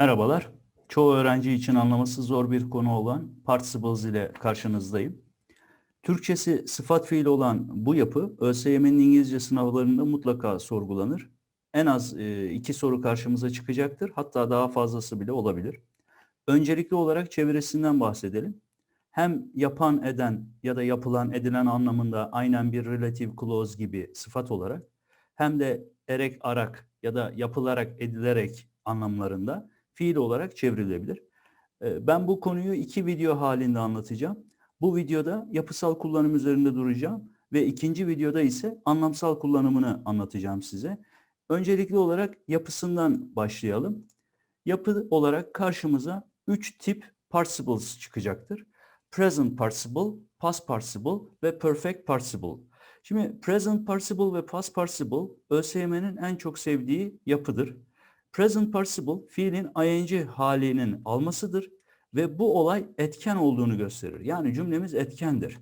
Merhabalar. Çoğu öğrenci için anlaması zor bir konu olan participles ile karşınızdayım. Türkçesi sıfat fiil olan bu yapı ÖSYM'nin İngilizce sınavlarında mutlaka sorgulanır. En az e, iki soru karşımıza çıkacaktır. Hatta daha fazlası bile olabilir. Öncelikli olarak çevirisinden bahsedelim. Hem yapan eden ya da yapılan edilen anlamında aynen bir relative clause gibi sıfat olarak hem de erek arak ya da yapılarak edilerek anlamlarında fiil olarak çevrilebilir. Ee, Ben bu konuyu iki video halinde anlatacağım. Bu videoda yapısal kullanım üzerinde duracağım ve ikinci videoda ise anlamsal kullanımını anlatacağım size. Öncelikli olarak yapısından başlayalım. Yapı olarak karşımıza üç tip participles çıkacaktır. Present participle, past participle ve perfect participle. Şimdi present participle ve past participle ÖSYM'nin en çok sevdiği yapıdır. Present participle fiilin ing halinin almasıdır ve bu olay etken olduğunu gösterir. Yani cümlemiz etkendir.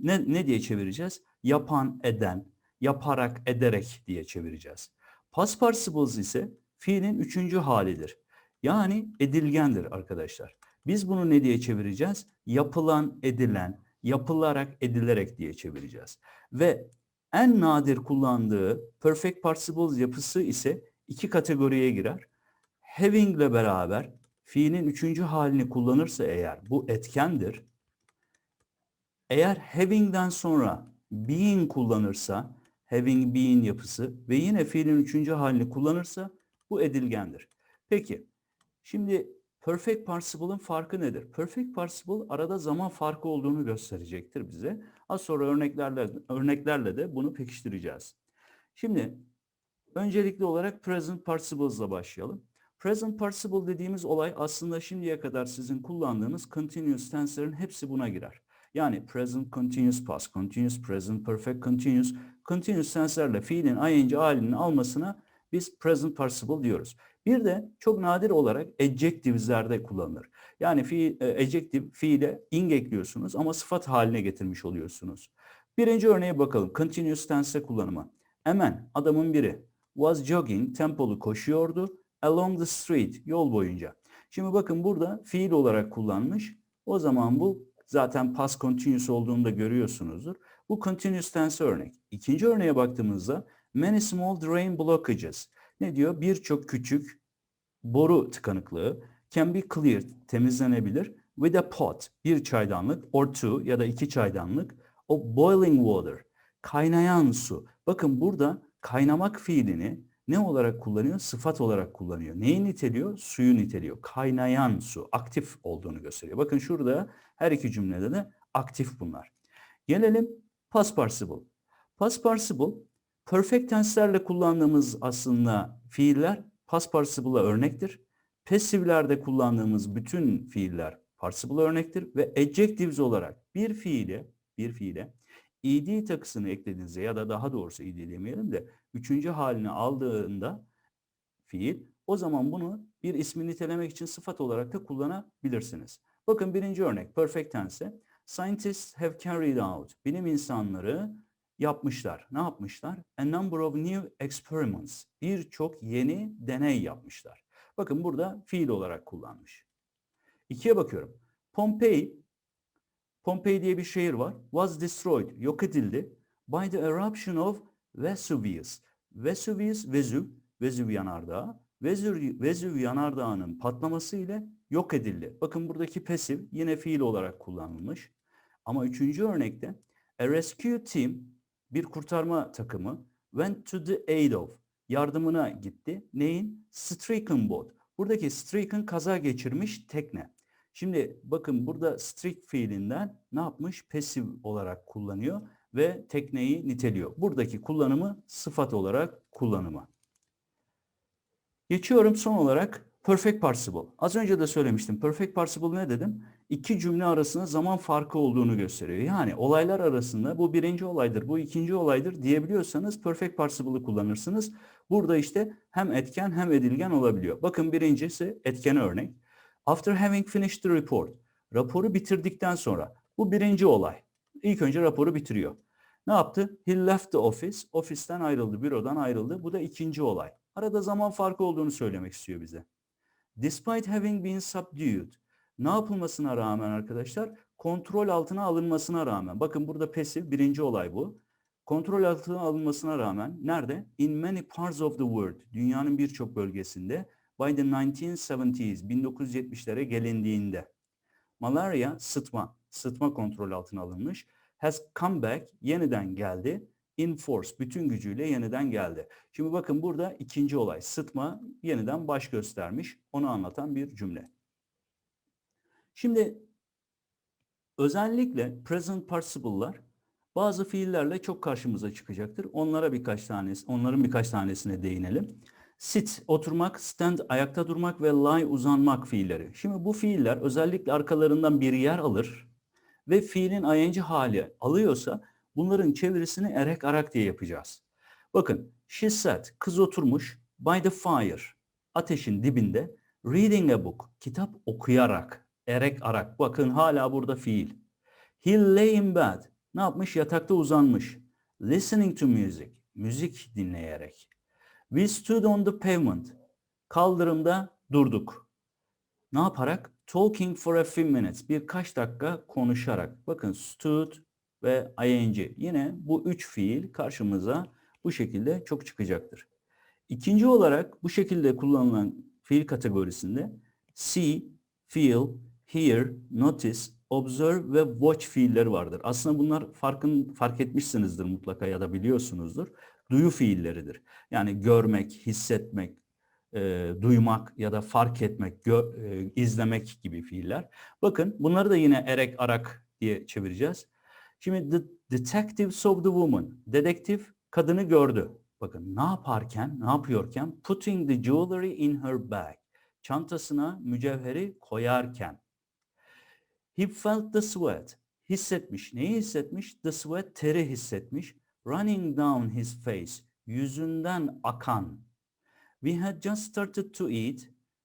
Ne, ne diye çevireceğiz? Yapan, eden, yaparak, ederek diye çevireceğiz. Past participles ise fiilin üçüncü halidir. Yani edilgendir arkadaşlar. Biz bunu ne diye çevireceğiz? Yapılan, edilen, yapılarak, edilerek diye çevireceğiz. Ve en nadir kullandığı perfect participles yapısı ise iki kategoriye girer. Having ile beraber fiilin üçüncü halini kullanırsa eğer bu etkendir. Eğer having'den sonra being kullanırsa having being yapısı ve yine fiilin üçüncü halini kullanırsa bu edilgendir. Peki şimdi perfect participle'ın farkı nedir? Perfect participle arada zaman farkı olduğunu gösterecektir bize. Az sonra örneklerle örneklerle de bunu pekiştireceğiz. Şimdi Öncelikli olarak present participles'la başlayalım. Present participle dediğimiz olay aslında şimdiye kadar sizin kullandığınız continuous tense'lerin hepsi buna girer. Yani present continuous, past continuous, present perfect continuous, continuous tense'lerle fiilin ing halini almasına biz present participle diyoruz. Bir de çok nadir olarak adjectives'lerde kullanılır. Yani fiil, e, adjective fiile ing ekliyorsunuz ama sıfat haline getirmiş oluyorsunuz. Birinci örneğe bakalım. Continuous tense kullanımı. Hemen adamın biri was jogging, tempolu koşuyordu along the street, yol boyunca. Şimdi bakın burada fiil olarak kullanmış. O zaman bu zaten past continuous olduğunu da görüyorsunuzdur. Bu continuous tense örnek. İkinci örneğe baktığımızda many small drain blockages. Ne diyor? Birçok küçük boru tıkanıklığı can be cleared, temizlenebilir with a pot, bir çaydanlık or two ya da iki çaydanlık of boiling water, kaynayan su. Bakın burada kaynamak fiilini ne olarak kullanıyor? Sıfat olarak kullanıyor. Neyi niteliyor? Suyu niteliyor. Kaynayan su, aktif olduğunu gösteriyor. Bakın şurada her iki cümlede de aktif bunlar. Gelelim past participle. Past participle, perfect tense'lerle kullandığımız aslında fiiller past participle'a örnektir. Passiv'lerde kullandığımız bütün fiiller participle örnektir ve adjectives olarak bir fiile, bir fiile ed takısını eklediğinizde ya da daha doğrusu ed demeyelim de üçüncü halini aldığında fiil o zaman bunu bir ismi nitelemek için sıfat olarak da kullanabilirsiniz. Bakın birinci örnek perfect tense. Scientists have carried out. Bilim insanları yapmışlar. Ne yapmışlar? A number of new experiments. Birçok yeni deney yapmışlar. Bakın burada fiil olarak kullanmış. İkiye bakıyorum. Pompei Pompei diye bir şehir var. Was destroyed, yok edildi by the eruption of Vesuvius. Vesuvius, Vezüv, Vezüv yanardağı. Vezüv, Vezüv yanardağının patlaması ile yok edildi. Bakın buradaki pasif yine fiil olarak kullanılmış. Ama üçüncü örnekte a rescue team bir kurtarma takımı went to the aid of yardımına gitti. Neyin? Stricken boat. Buradaki stricken kaza geçirmiş tekne. Şimdi bakın burada strict fiilinden ne yapmış? Pasif olarak kullanıyor ve tekneyi niteliyor. Buradaki kullanımı sıfat olarak kullanımı. Geçiyorum son olarak perfect participle. Az önce de söylemiştim. Perfect participle ne dedim? İki cümle arasında zaman farkı olduğunu gösteriyor. Yani olaylar arasında bu birinci olaydır, bu ikinci olaydır diyebiliyorsanız perfect participle'ı kullanırsınız. Burada işte hem etken hem edilgen olabiliyor. Bakın birincisi etken örnek. After having finished the report. Raporu bitirdikten sonra. Bu birinci olay. İlk önce raporu bitiriyor. Ne yaptı? He left the office. Ofisten ayrıldı, bürodan ayrıldı. Bu da ikinci olay. Arada zaman farkı olduğunu söylemek istiyor bize. Despite having been subdued. Ne yapılmasına rağmen arkadaşlar? Kontrol altına alınmasına rağmen. Bakın burada pasif birinci olay bu. Kontrol altına alınmasına rağmen nerede? In many parts of the world. Dünyanın birçok bölgesinde by the 1970s 1970'lere gelindiğinde malaria sıtma sıtma kontrol altına alınmış has come back yeniden geldi in force bütün gücüyle yeniden geldi. Şimdi bakın burada ikinci olay sıtma yeniden baş göstermiş onu anlatan bir cümle. Şimdi özellikle present participle'lar bazı fiillerle çok karşımıza çıkacaktır. Onlara birkaç tanesi, onların birkaç tanesine değinelim. Sit, oturmak, stand, ayakta durmak ve lie, uzanmak fiilleri. Şimdi bu fiiller özellikle arkalarından bir yer alır ve fiilin ing hali alıyorsa bunların çevirisini erek arak diye yapacağız. Bakın, she sat, kız oturmuş, by the fire, ateşin dibinde, reading a book, kitap okuyarak, erek arak. Bakın hala burada fiil. He lay in bed, ne yapmış? Yatakta uzanmış. Listening to music, müzik dinleyerek. We stood on the pavement. Kaldırımda durduk. Ne yaparak? Talking for a few minutes. Birkaç dakika konuşarak. Bakın stood ve ing. Yine bu üç fiil karşımıza bu şekilde çok çıkacaktır. İkinci olarak bu şekilde kullanılan fiil kategorisinde see, feel, hear, notice, observe ve watch fiilleri vardır. Aslında bunlar farkın fark etmişsinizdir mutlaka ya da biliyorsunuzdur. Duyu fiilleridir. Yani görmek, hissetmek, e, duymak ya da fark etmek, gö, e, izlemek gibi fiiller. Bakın bunları da yine erek arak diye çevireceğiz. Şimdi the detective saw the woman. Dedektif kadını gördü. Bakın ne yaparken, ne yapıyorken? Putting the jewelry in her bag. Çantasına mücevheri koyarken. He felt the sweat. Hissetmiş. Neyi hissetmiş? The sweat teri hissetmiş. Running down his face. Yüzünden akan. We had just started to eat.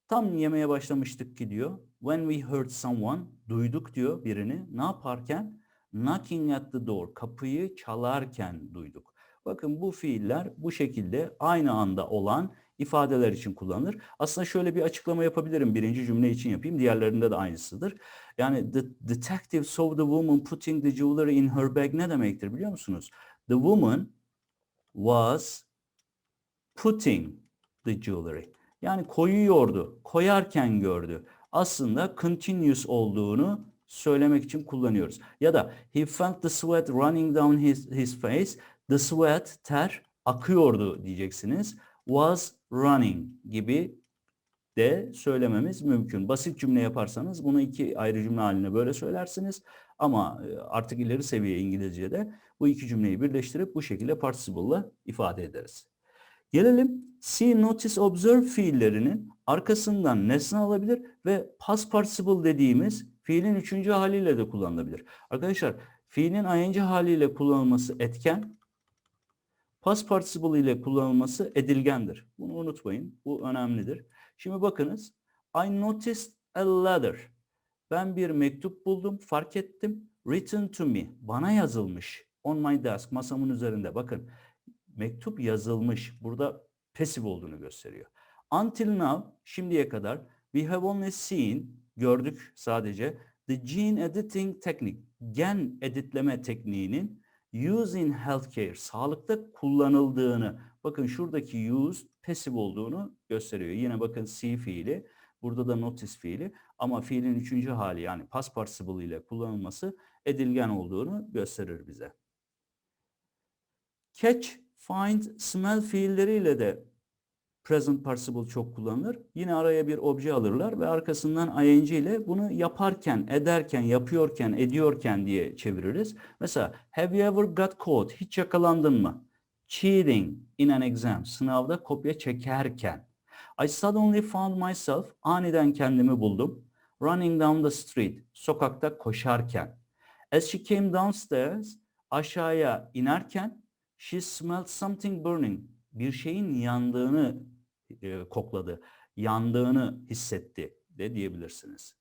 Tam yemeye başlamıştık ki diyor. When we heard someone. Duyduk diyor birini. Ne yaparken? Knocking at the door. Kapıyı çalarken duyduk. Bakın bu fiiller bu şekilde aynı anda olan ifadeler için kullanılır. Aslında şöyle bir açıklama yapabilirim. Birinci cümle için yapayım. Diğerlerinde de aynısıdır. Yani the detective saw the woman putting the jewelry in her bag ne demektir biliyor musunuz? The woman was putting the jewelry. Yani koyuyordu, koyarken gördü. Aslında continuous olduğunu söylemek için kullanıyoruz. Ya da he felt the sweat running down his, his face. The sweat, ter akıyordu diyeceksiniz. Was running gibi de söylememiz mümkün. Basit cümle yaparsanız bunu iki ayrı cümle haline böyle söylersiniz. Ama e, artık ileri seviye İngilizce'de bu iki cümleyi birleştirip bu şekilde participle'la ifade ederiz. Gelelim see, notice, observe fiillerinin arkasından nesne alabilir ve past participle dediğimiz fiilin üçüncü haliyle de kullanılabilir. Arkadaşlar fiilin ing haliyle kullanılması etken, past participle ile kullanılması edilgendir. Bunu unutmayın. Bu önemlidir. Şimdi bakınız. I noticed a letter. Ben bir mektup buldum, fark ettim. Written to me. Bana yazılmış. On my desk, masamın üzerinde. Bakın mektup yazılmış. Burada pasif olduğunu gösteriyor. Until now, şimdiye kadar we have only seen, gördük sadece the gene editing technique, gen editleme tekniğinin use in healthcare, sağlıkta kullanıldığını, bakın şuradaki use pasif olduğunu gösteriyor. Yine bakın see fiili, burada da notice fiili ama fiilin üçüncü hali yani past participle ile kullanılması edilgen olduğunu gösterir bize. Catch, find, smell fiilleriyle de present participle çok kullanılır. Yine araya bir obje alırlar ve arkasından ing ile bunu yaparken, ederken, yapıyorken, ediyorken diye çeviririz. Mesela have you ever got caught? Hiç yakalandın mı? Cheating in an exam. Sınavda kopya çekerken. I suddenly found myself. Aniden kendimi buldum. Running down the street. Sokakta koşarken. As she came downstairs. Aşağıya inerken she smelled something burning. Bir şeyin yandığını e, kokladı. Yandığını hissetti de diyebilirsiniz.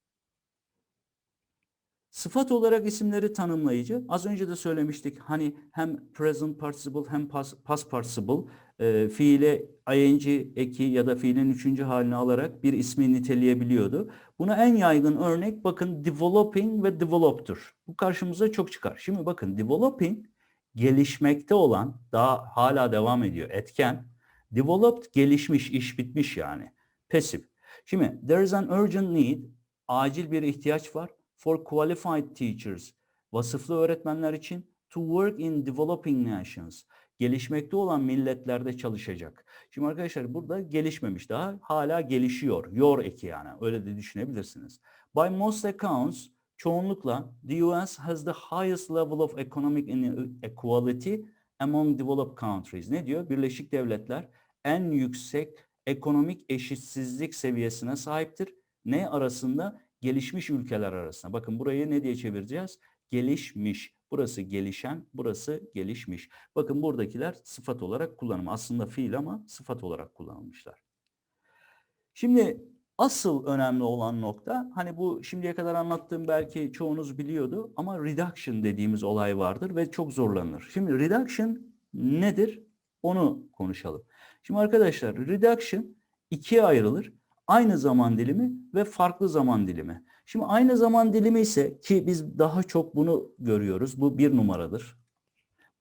Sıfat olarak isimleri tanımlayıcı. Az önce de söylemiştik hani hem present participle hem past, past participle e, fiile ing eki ya da fiilin üçüncü halini alarak bir ismi niteleyebiliyordu. Buna en yaygın örnek bakın developing ve develop'tur. Bu karşımıza çok çıkar. Şimdi bakın developing gelişmekte olan daha hala devam ediyor etken. Developed gelişmiş, iş bitmiş yani. Pasif. Şimdi there is an urgent need acil bir ihtiyaç var for qualified teachers vasıflı öğretmenler için to work in developing nations gelişmekte olan milletlerde çalışacak. Şimdi arkadaşlar burada gelişmemiş daha hala gelişiyor. Yor eki yani öyle de düşünebilirsiniz. By most accounts çoğunlukla the US has the highest level of economic inequality among developed countries. Ne diyor? Birleşik Devletler en yüksek ekonomik eşitsizlik seviyesine sahiptir. Ne arasında? Gelişmiş ülkeler arasında. Bakın burayı ne diye çevireceğiz? Gelişmiş. Burası gelişen, burası gelişmiş. Bakın buradakiler sıfat olarak kullanım. Aslında fiil ama sıfat olarak kullanılmışlar. Şimdi asıl önemli olan nokta hani bu şimdiye kadar anlattığım belki çoğunuz biliyordu ama reduction dediğimiz olay vardır ve çok zorlanır. Şimdi reduction nedir? Onu konuşalım. Şimdi arkadaşlar reduction ikiye ayrılır. Aynı zaman dilimi ve farklı zaman dilimi. Şimdi aynı zaman dilimi ise ki biz daha çok bunu görüyoruz. Bu bir numaradır.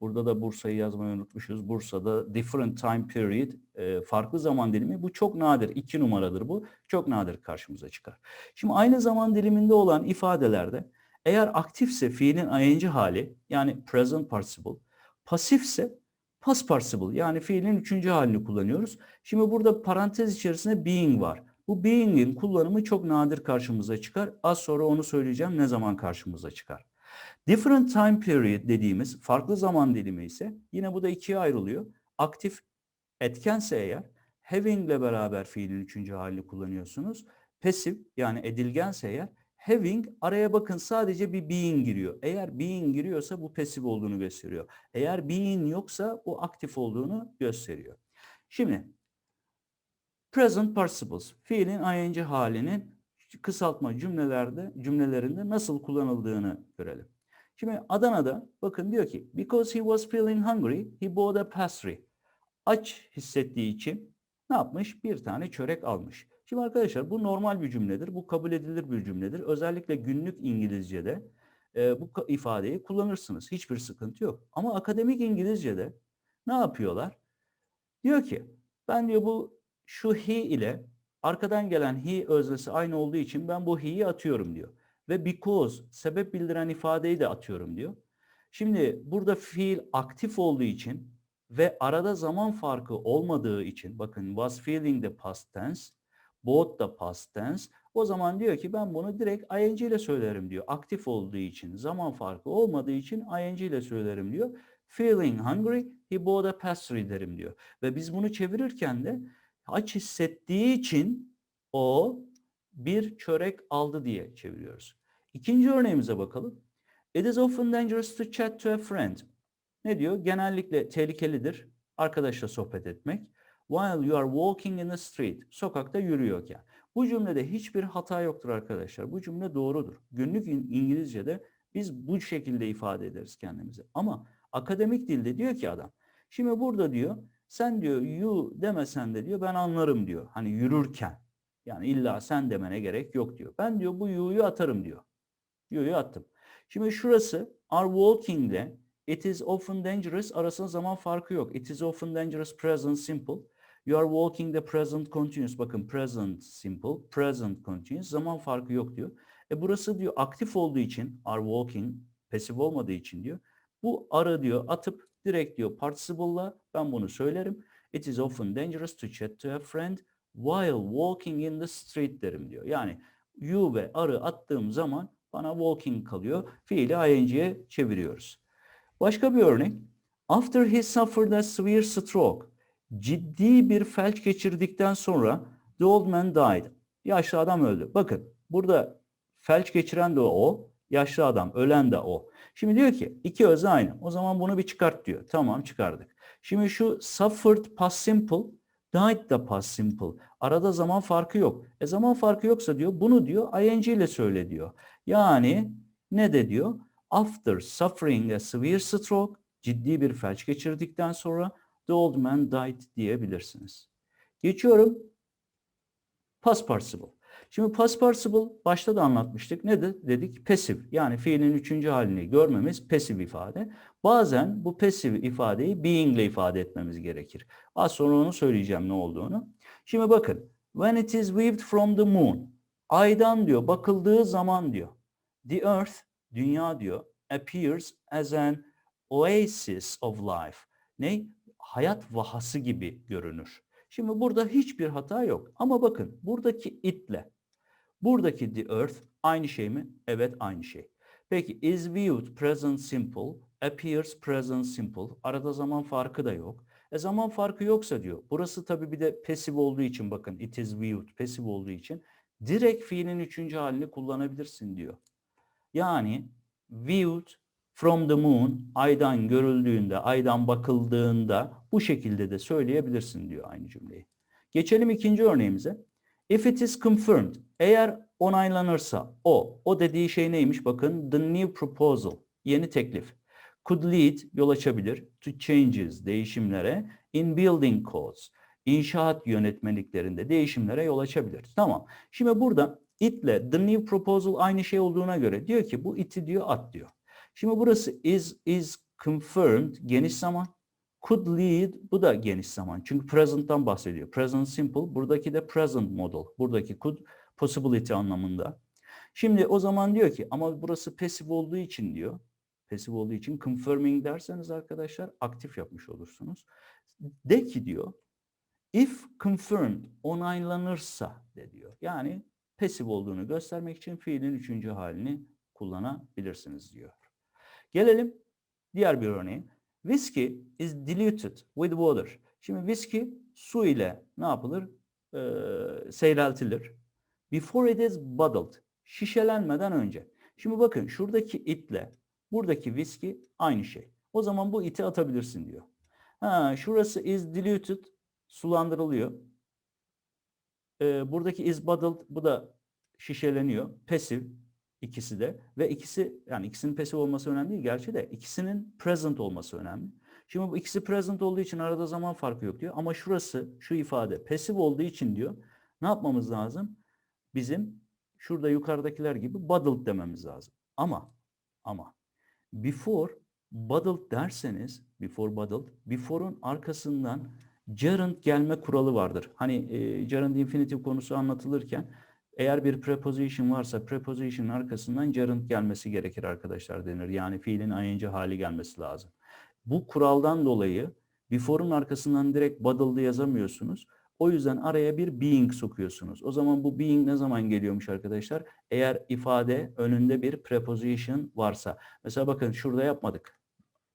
Burada da Bursa'yı yazmayı unutmuşuz. Bursa'da different time period e, farklı zaman dilimi bu çok nadir. iki numaradır bu. Çok nadir karşımıza çıkar. Şimdi aynı zaman diliminde olan ifadelerde eğer aktifse fiilin ing hali yani present participle, pasifse past participle yani fiilin üçüncü halini kullanıyoruz. Şimdi burada parantez içerisinde being var. Bu being'in kullanımı çok nadir karşımıza çıkar. Az sonra onu söyleyeceğim ne zaman karşımıza çıkar. Different time period dediğimiz farklı zaman dilimi ise yine bu da ikiye ayrılıyor. Aktif etkense eğer having ile beraber fiilin üçüncü halini kullanıyorsunuz. Pasif yani edilgense eğer having araya bakın sadece bir being giriyor. Eğer being giriyorsa bu pasif olduğunu gösteriyor. Eğer being yoksa bu aktif olduğunu gösteriyor. Şimdi present participles fiilin ing halinin kısaltma cümlelerde cümlelerinde nasıl kullanıldığını görelim. Şimdi Adana'da bakın diyor ki because he was feeling hungry he bought a pastry. Aç hissettiği için ne yapmış? Bir tane çörek almış. Şimdi arkadaşlar bu normal bir cümledir. Bu kabul edilir bir cümledir. Özellikle günlük İngilizce'de e, bu ifadeyi kullanırsınız. Hiçbir sıkıntı yok. Ama akademik İngilizce'de ne yapıyorlar? Diyor ki ben diyor bu şu he ile arkadan gelen he öznesi aynı olduğu için ben bu he'yi atıyorum diyor. Ve because sebep bildiren ifadeyi de atıyorum diyor. Şimdi burada fiil aktif olduğu için ve arada zaman farkı olmadığı için bakın was feeling the past tense, both the past tense. O zaman diyor ki ben bunu direkt ing ile söylerim diyor. Aktif olduğu için, zaman farkı olmadığı için ing ile söylerim diyor. Feeling hungry, he bought a pastry derim diyor. Ve biz bunu çevirirken de aç hissettiği için o bir çörek aldı diye çeviriyoruz. İkinci örneğimize bakalım. It is often dangerous to chat to a friend. Ne diyor? Genellikle tehlikelidir arkadaşla sohbet etmek. While you are walking in the street. Sokakta yürüyorken. Bu cümlede hiçbir hata yoktur arkadaşlar. Bu cümle doğrudur. Günlük İngilizce'de biz bu şekilde ifade ederiz kendimizi. Ama akademik dilde diyor ki adam. Şimdi burada diyor sen diyor you demesen de diyor ben anlarım diyor. Hani yürürken. Yani illa sen demene gerek yok diyor. Ben diyor bu you'yu atarım diyor. You'yu attım. Şimdi şurası are walking ile it is often dangerous arasında zaman farkı yok. It is often dangerous present simple. You are walking the present continuous. Bakın present simple, present continuous. Zaman farkı yok diyor. E burası diyor aktif olduğu için are walking, pasif olmadığı için diyor. Bu arı diyor atıp direkt diyor participle'la ben bunu söylerim. It is often dangerous to chat to a friend while walking in the street derim diyor. Yani you ve arı attığım zaman bana walking kalıyor. Fiili ing'ye çeviriyoruz. Başka bir örnek. After he suffered a severe stroke. Ciddi bir felç geçirdikten sonra the old man died. Yaşlı adam öldü. Bakın burada felç geçiren de o, yaşlı adam, ölen de o. Şimdi diyor ki iki özne aynı. O zaman bunu bir çıkart diyor. Tamam çıkardık. Şimdi şu suffered past simple, died da past simple. Arada zaman farkı yok. E zaman farkı yoksa diyor bunu diyor ing ile söyle diyor. Yani Ne de diyor? After suffering a severe stroke, ciddi bir felç geçirdikten sonra the old man died diyebilirsiniz. Geçiyorum. Past participle. Şimdi past participle başta da anlatmıştık. Ne de dedik? Pasif. Yani fiilin üçüncü halini görmemiz pasif ifade. Bazen bu pasif ifadeyi being ile ifade etmemiz gerekir. Az sonra onu söyleyeceğim ne olduğunu. Şimdi bakın. When it is viewed from the moon. Aydan diyor bakıldığı zaman diyor. The earth, dünya diyor, appears as an oasis of life. Ne? Hayat vahası gibi görünür. Şimdi burada hiçbir hata yok. Ama bakın buradaki itle buradaki the earth aynı şey mi? Evet aynı şey. Peki is viewed present simple, appears present simple. Arada zaman farkı da yok. E zaman farkı yoksa diyor. Burası tabii bir de pasif olduğu için bakın it is viewed pasif olduğu için direkt fiilin üçüncü halini kullanabilirsin diyor. Yani viewed from the moon aydan görüldüğünde, aydan bakıldığında bu şekilde de söyleyebilirsin diyor aynı cümleyi. Geçelim ikinci örneğimize. If it is confirmed, eğer onaylanırsa o, o dediği şey neymiş? Bakın the new proposal, yeni teklif. Could lead, yol açabilir, to changes, değişimlere, in building codes, inşaat yönetmeliklerinde değişimlere yol açabilir. Tamam. Şimdi burada itle the new proposal aynı şey olduğuna göre diyor ki bu iti diyor at diyor. Şimdi burası is is confirmed geniş zaman. Could lead bu da geniş zaman. Çünkü present'tan bahsediyor. Present simple. Buradaki de present model. Buradaki could possibility anlamında. Şimdi o zaman diyor ki ama burası passive olduğu için diyor. Passive olduğu için confirming derseniz arkadaşlar aktif yapmış olursunuz. De ki diyor if confirmed onaylanırsa de diyor. Yani passive olduğunu göstermek için fiilin üçüncü halini kullanabilirsiniz diyor. Gelelim diğer bir örneğe. Whiskey is diluted with water. Şimdi whiskey su ile ne yapılır? Ee, seyreltilir. Before it is bottled. Şişelenmeden önce. Şimdi bakın şuradaki itle buradaki whiskey aynı şey. O zaman bu iti atabilirsin diyor. Ha, şurası is diluted sulandırılıyor. Ee, buradaki is bottled bu da şişeleniyor. Passive ikisi de ve ikisi yani ikisinin pasif olması önemli değil gerçi de ikisinin present olması önemli. Şimdi bu ikisi present olduğu için arada zaman farkı yok diyor ama şurası şu ifade pasif olduğu için diyor ne yapmamız lazım? Bizim şurada yukarıdakiler gibi bottled dememiz lazım. Ama ama before bottled derseniz before bottled before'un arkasından gerund gelme kuralı vardır. Hani e, gerund infinitive konusu anlatılırken eğer bir preposition varsa preposition'ın arkasından gerund gelmesi gerekir arkadaşlar denir. Yani fiilin ing hali gelmesi lazım. Bu kuraldan dolayı before'un arkasından direkt bottled'ı yazamıyorsunuz. O yüzden araya bir being sokuyorsunuz. O zaman bu being ne zaman geliyormuş arkadaşlar? Eğer ifade önünde bir preposition varsa. Mesela bakın şurada yapmadık.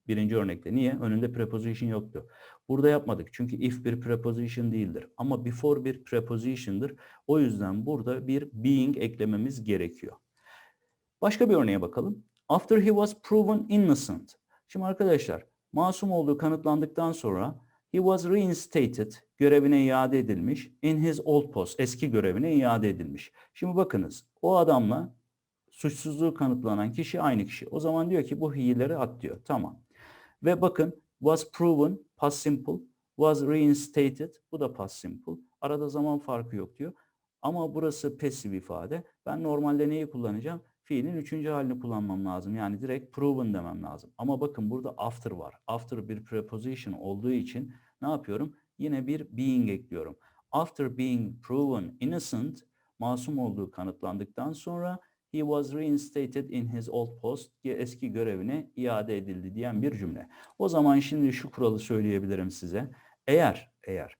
Birinci örnekte. Niye? Önünde preposition yoktu. Burada yapmadık. Çünkü if bir preposition değildir. Ama before bir preposition'dır. O yüzden burada bir being eklememiz gerekiyor. Başka bir örneğe bakalım. After he was proven innocent. Şimdi arkadaşlar masum olduğu kanıtlandıktan sonra he was reinstated görevine iade edilmiş. In his old post eski görevine iade edilmiş. Şimdi bakınız o adamla suçsuzluğu kanıtlanan kişi aynı kişi. O zaman diyor ki bu hileri at diyor. Tamam. Ve bakın was proven past simple, was reinstated bu da past simple. Arada zaman farkı yok diyor. Ama burası pasif ifade. Ben normalde neyi kullanacağım? Fiilin üçüncü halini kullanmam lazım. Yani direkt proven demem lazım. Ama bakın burada after var. After bir preposition olduğu için ne yapıyorum? Yine bir being ekliyorum. After being proven innocent, masum olduğu kanıtlandıktan sonra he was reinstated in his old post eski görevine iade edildi diyen bir cümle. O zaman şimdi şu kuralı söyleyebilirim size. Eğer eğer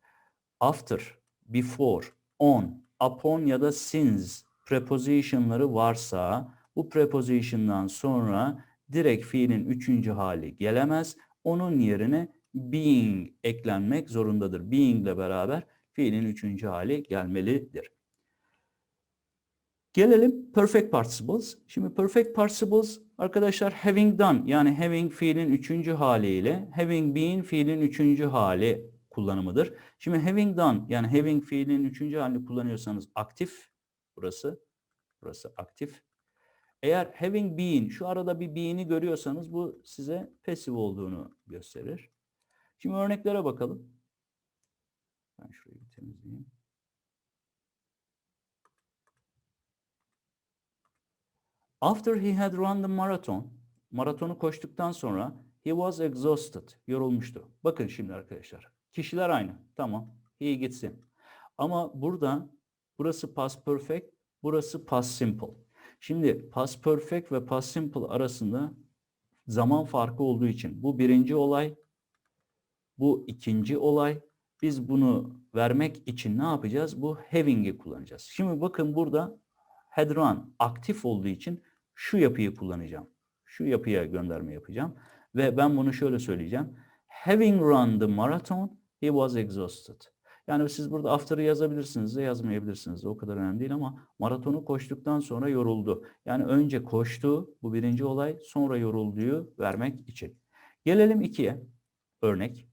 after, before, on, upon ya da since prepositionları varsa bu preposition'dan sonra direkt fiilin üçüncü hali gelemez. Onun yerine being eklenmek zorundadır. Being ile beraber fiilin üçüncü hali gelmelidir. Gelelim perfect participles. Şimdi perfect participles arkadaşlar having done yani having fiilin üçüncü haliyle having been fiilin üçüncü hali kullanımıdır. Şimdi having done yani having fiilin üçüncü halini kullanıyorsanız aktif burası burası aktif. Eğer having been, şu arada bir been'i görüyorsanız bu size passive olduğunu gösterir. Şimdi örneklere bakalım. Ben şurayı bir temizleyeyim. After he had run the marathon, maratonu koştuktan sonra he was exhausted, yorulmuştu. Bakın şimdi arkadaşlar, kişiler aynı. Tamam, he gitsin. Ama burada burası past perfect, burası past simple. Şimdi past perfect ve past simple arasında zaman farkı olduğu için bu birinci olay, bu ikinci olay. Biz bunu vermek için ne yapacağız? Bu having'i kullanacağız. Şimdi bakın burada had run aktif olduğu için şu yapıyı kullanacağım. Şu yapıya gönderme yapacağım. Ve ben bunu şöyle söyleyeceğim. Having run the marathon, he was exhausted. Yani siz burada after'ı yazabilirsiniz de yazmayabilirsiniz de o kadar önemli değil ama maratonu koştuktan sonra yoruldu. Yani önce koştu bu birinci olay sonra yorulduğu vermek için. Gelelim ikiye örnek.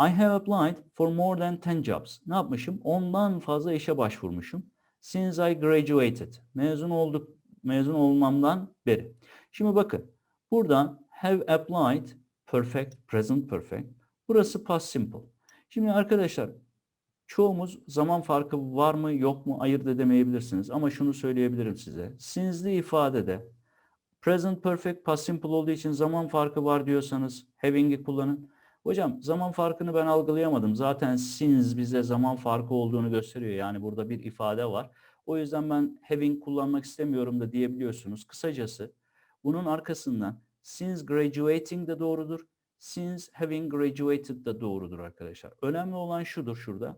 I have applied for more than 10 jobs. Ne yapmışım? Ondan fazla işe başvurmuşum. Since I graduated. Mezun olduk, mezun olmamdan beri. Şimdi bakın. Burada have applied perfect, present perfect. Burası past simple. Şimdi arkadaşlar çoğumuz zaman farkı var mı yok mu ayırt edemeyebilirsiniz. Ama şunu söyleyebilirim size. Since'li ifadede present perfect past simple olduğu için zaman farkı var diyorsanız having'i kullanın. Hocam zaman farkını ben algılayamadım. Zaten since bize zaman farkı olduğunu gösteriyor. Yani burada bir ifade var. O yüzden ben having kullanmak istemiyorum da diyebiliyorsunuz. Kısacası bunun arkasından since graduating de doğrudur. Since having graduated da doğrudur arkadaşlar. Önemli olan şudur şurada.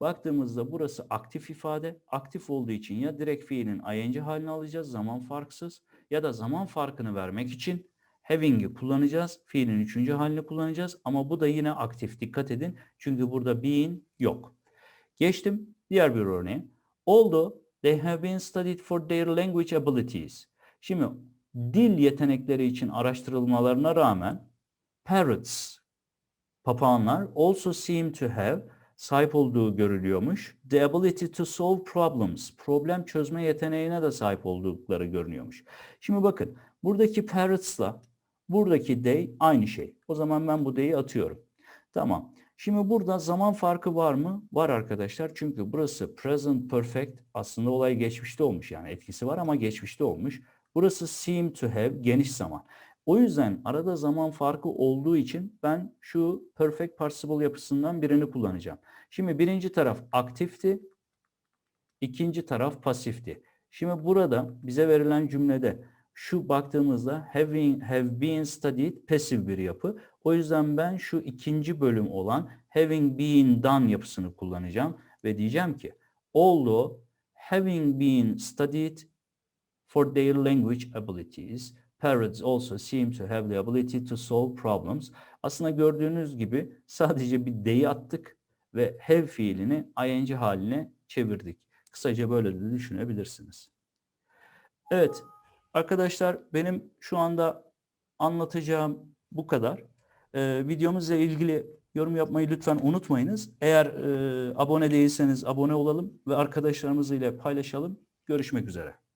Baktığımızda burası aktif ifade. Aktif olduğu için ya direkt fiilin ing halini alacağız zaman farksız ya da zaman farkını vermek için having'i kullanacağız. Fiilin üçüncü halini kullanacağız. Ama bu da yine aktif. Dikkat edin. Çünkü burada being yok. Geçtim diğer bir örneğe. Although they have been studied for their language abilities. Şimdi dil yetenekleri için araştırılmalarına rağmen parrots, papağanlar also seem to have sahip olduğu görülüyormuş. The ability to solve problems, problem çözme yeteneğine de sahip oldukları görünüyormuş. Şimdi bakın buradaki parrots'la buradaki they aynı şey. O zaman ben bu they'i atıyorum. Tamam. Şimdi burada zaman farkı var mı? Var arkadaşlar. Çünkü burası present perfect aslında olay geçmişte olmuş. Yani etkisi var ama geçmişte olmuş. Burası seem to have geniş zaman. O yüzden arada zaman farkı olduğu için ben şu perfect participle yapısından birini kullanacağım. Şimdi birinci taraf aktifti, ikinci taraf pasifti. Şimdi burada bize verilen cümlede şu baktığımızda having have been studied pasif bir yapı. O yüzden ben şu ikinci bölüm olan having been done yapısını kullanacağım ve diyeceğim ki although having been studied for their language abilities Parrots also seem to have the ability to solve problems. Aslında gördüğünüz gibi sadece bir dey attık ve have fiilini ing haline çevirdik. Kısaca böyle de düşünebilirsiniz. Evet arkadaşlar benim şu anda anlatacağım bu kadar. Ee, videomuzla ilgili yorum yapmayı lütfen unutmayınız. Eğer e, abone değilseniz abone olalım ve arkadaşlarımız ile paylaşalım. Görüşmek üzere.